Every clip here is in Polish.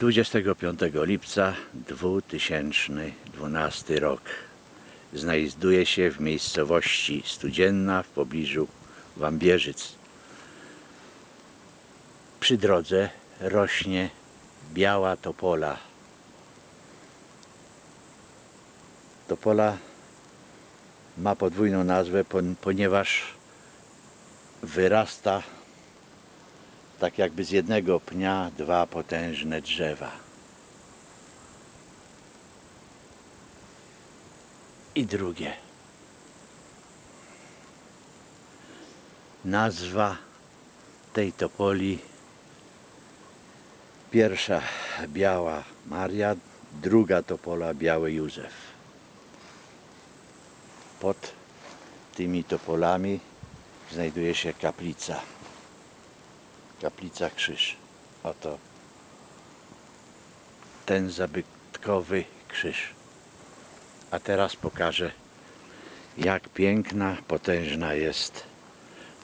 25 lipca 2012 rok. Znajduje się w miejscowości Studzienna w pobliżu Wambierzyc. Przy drodze rośnie biała topola. Topola ma podwójną nazwę, pon- ponieważ wyrasta tak jakby z jednego pnia dwa potężne drzewa. I drugie. Nazwa tej topoli pierwsza biała Maria, druga topola biały Józef. Pod tymi topolami znajduje się kaplica. Kaplica Krzyż. Oto ten zabytkowy krzyż. A teraz pokażę, jak piękna, potężna jest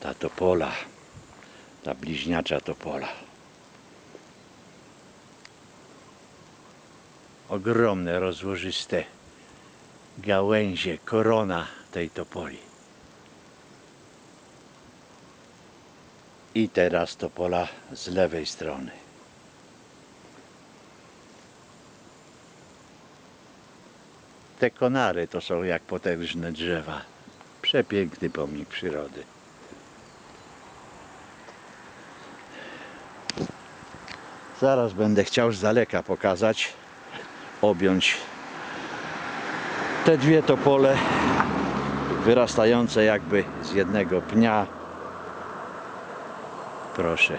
ta topola, ta bliźniacza topola. Ogromne, rozłożyste gałęzie, korona tej topoli. I teraz topola z lewej strony. Te konary to są jak potężne drzewa. Przepiękny pomnik przyrody. Zaraz będę chciał z daleka pokazać, objąć te dwie topole wyrastające jakby z jednego pnia Proszę.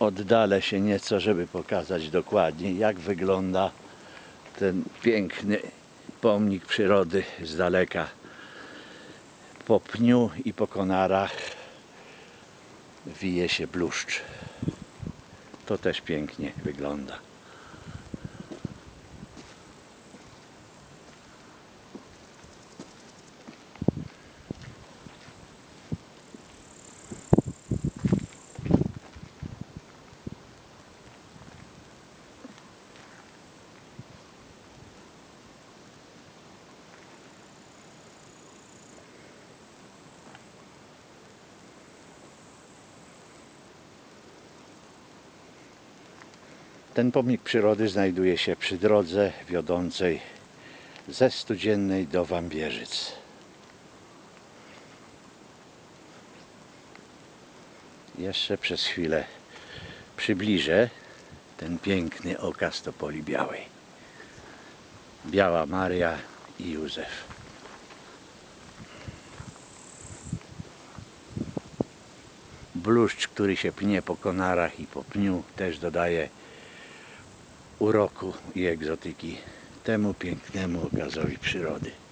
Oddalę się nieco, żeby pokazać dokładnie, jak wygląda ten piękny pomnik przyrody z daleka po pniu i po konarach wije się bluszcz. To też pięknie wygląda. Ten pomnik przyrody znajduje się przy drodze wiodącej ze Studziennej do Wambierzyc. Jeszcze przez chwilę przybliżę ten piękny okaz Topoli Białej. Biała Maria i Józef. Bluszcz, który się pnie po konarach i po pniu, też dodaje uroku i egzotyki temu pięknemu okazowi przyrody.